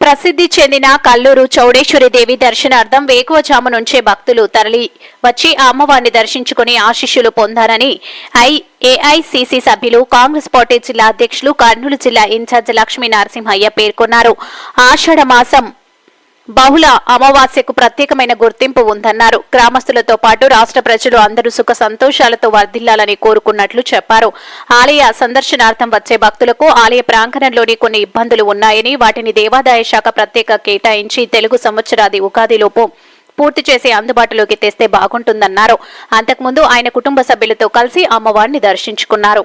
ప్రసిద్ధి చెందిన కల్లూరు చౌడేశ్వరి దేవి దర్శనార్థం వేకువజాము నుంచే భక్తులు తరలి వచ్చి ఆ అమ్మవారిని దర్శించుకుని ఆశీస్సులు పొందారని ఐ ఏఐసిసి సభ్యులు కాంగ్రెస్ పార్టీ జిల్లా అధ్యక్షులు కర్నూలు జిల్లా ఇన్ఛార్జ్ లక్ష్మీ నరసింహయ్య పేర్కొన్నారు. ఆషాఢ మాసం బహుళ అమావాస్యకు ప్రత్యేకమైన గుర్తింపు ఉందన్నారు. గ్రామస్తులతో పాటు రాష్ట్ర ప్రజలు అందరూ సుఖ సంతోషాలతో వర్ధిల్లాలని కోరుకున్నట్లు చెప్పారు. ఆలయ సందర్శనార్థం వచ్చే భక్తులకు ఆలయ ప్రాంగణంలోని కొన్ని ఇబ్బందులు ఉన్నాయని వాటిని దేవాదాయ శాఖ ప్రత్యేక కేటాయించి తెలుగు సంవత్సరాది ఉగాదిలోపు పూర్తి చేసి అందుబాటులోకి తెస్తే బాగుంటుందన్నారు. అంతకుముందు ఆయన కుటుంబ సభ్యులతో కలిసి అమ్మవారిని దర్శించుకున్నారు.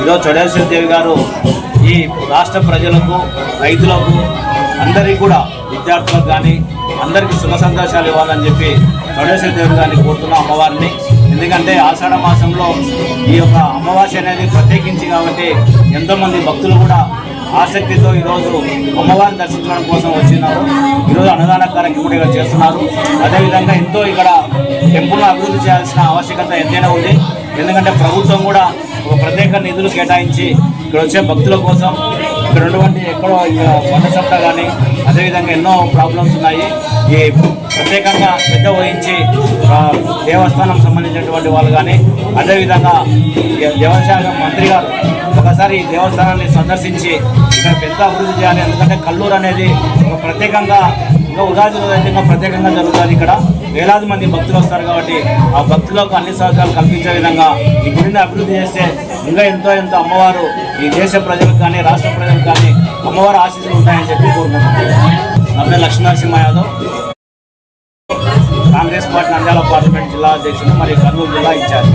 ఈరోజు చౌడేశ్వరి దేవి గారు ఈ రాష్ట్ర ప్రజలకు రైతులకు అందరికీ కూడా విద్యార్థులకు కానీ అందరికీ సుఖ సంతోషాలు ఇవ్వాలని చెప్పి చౌడేశ్వరి దేవి గారిని కోరుతున్నాం అమ్మవారిని. ఎందుకంటే ఆషాఢ మాసంలో ఈ యొక్క అమావాస్య అనేది ప్రత్యేకించి కాబట్టి ఎంతోమంది భక్తులు కూడా ఆసక్తితో ఈరోజు అమ్మవారిని దర్శించడం కోసం వచ్చినారు. ఈరోజు అన్నదాన కార్యక్రమం ఇక్కడ చేస్తున్నారు. అదేవిధంగా ఎంతో ఇక్కడ టెంపుల్ను అభివృద్ధి చేయాల్సిన ఆవశ్యకత ఎంతైనా ఉంది. ఎందుకంటే ప్రభుత్వం కూడా ఒక ప్రత్యేక నిధులు కేటాయించి ఇక్కడ వచ్చే భక్తుల కోసం ఇక్కడ ఉన్నటువంటి ఎక్కడో ఇక్కడ వంట కానీ అదేవిధంగా ఎన్నో ప్రాబ్లమ్స్ ఉన్నాయి. ఈ ప్రత్యేకంగా శ్రద్ధ వహించి దేవస్థానం సంబంధించినటువంటి వాళ్ళు కానీ అదేవిధంగా ఈ మంత్రి గారు ఒకసారి ఈ దేవస్థానాన్ని సందర్శించి ఇక్కడ పెద్ద అభివృద్ధి చేయాలి. ఎందుకంటే కల్లూరు అనేది ఒక ప్రత్యేకంగా ఇంకా ఉగాది రోజు ప్రత్యేకంగా జరుగుతుంది ఇక్కడ. వేలాది మంది భక్తులు వస్తారు కాబట్టి ఆ భక్తులకు అన్ని సౌకర్యాలు కల్పించే విధంగా ఈ గుడిని అభివృద్ధి చేస్తే ఇంకా ఎంతో ఎంతో అమ్మవారు ఈ దేశ ప్రజలకు కానీ రాష్ట్ర ప్రజలకు కానీ అమ్మవారు ఆశీస్సులు ఉంటాయని చెప్పి కోరుకుంటున్నాను. నా పేరు లక్ష్మీనరసింహ యాదవ్. కాంగ్రెస్ పార్టీ నంద్యాల పార్లమెంట్ జిల్లా అధ్యక్షుడు మరియు కర్నూలు జిల్లా ఇచ్చారు